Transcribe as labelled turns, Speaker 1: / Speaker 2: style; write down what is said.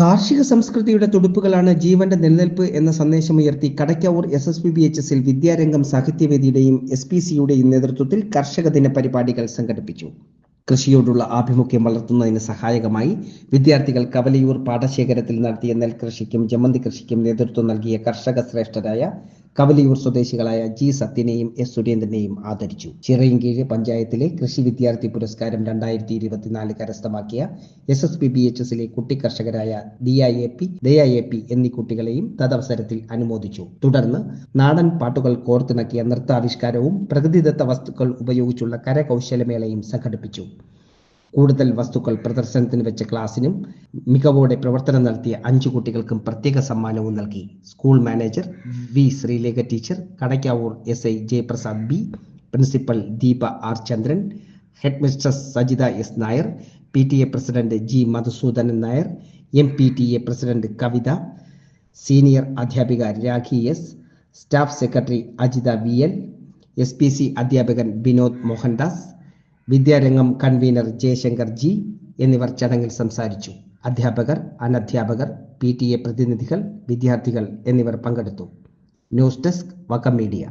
Speaker 1: കാർഷിക സംസ്കൃതിയുടെ തുടുപ്പുകളാണ് ജീവന്റെ നിലനിൽപ്പ് എന്ന സന്ദേശമുയർത്തി Kadakkavoor S S P B H എസിൽ വിദ്യാരംഗം സാഹിത്യവേദിയുടെയും എസ് പി സിയുടെയും നേതൃത്വത്തിൽ കർഷക ദിന പരിപാടികൾ സംഘടിപ്പിച്ചു. കൃഷിയോടുള്ള ആഭിമുഖ്യം വളർത്തുന്നതിന് സഹായകമായി വിദ്യാർത്ഥികൾ കവലയൂർ പാടശേഖരത്തിൽ നടത്തിയ നെൽകൃഷിക്കും ജമന്തി കൃഷിക്കും നേതൃത്വം നൽകിയ കർഷക ശ്രേഷ്ഠരായ കവലിയൂർ സ്വദേശികളായ ജി സത്യനെയും എസ് സുരേന്ദ്രനെയും ആദരിച്ചു. ചിറയൻകീഴ് പഞ്ചായത്തിലെ കൃഷി വിദ്യാർത്ഥി പുരസ്കാരം രണ്ടായിരത്തി ഇരുപത്തിനാല് കരസ്ഥമാക്കിയ S S P B H എസിലെ കുട്ടി കർഷകരായ D I A P Daya A P എന്നീ കുട്ടികളെയും തദവസരത്തിൽ അനുമോദിച്ചു. തുടർന്ന് നാടൻ പാട്ടുകൾ കോർത്തിണക്കിയ നൃത്താവിഷ്കാരവും പ്രകൃതിദത്ത വസ്തുക്കൾ ഉപയോഗിച്ചുള്ള കരകൗശലമേളയും സംഘടിപ്പിച്ചു. കൂടുതൽ വസ്തുക്കൾ പ്രദർശനത്തിന് വെച്ച ക്ലാസ്സിനും മികവോടെ പ്രവർത്തനം നടത്തിയ അഞ്ചു കുട്ടികൾക്കും പ്രത്യേക സമ്മാനവും നൽകി. School manager V Sreelekha teacher Kadakkavoor S I Jayaprasad B principal Deepa R Chandran head mistress Sajitha S Nair P T A president G Madhusoodanan Nair M P T A president Kavitha senior അധ്യാപിക Rakhi S staff secretary Ajitha V L S P C അധ്യാപകൻ Vinod Mohandas Vidyarangam convener Jayashankar G എന്നിവർ ചടങ്ങിൽ സംസാരിച്ചു. അധ്യാപകർ അനധ്യാപകർ P T A പ്രതിനിധികൾ വിദ്യാർത്ഥികൾ എന്നിവർ പങ്കെടുത്തു. News desk Vakkom media.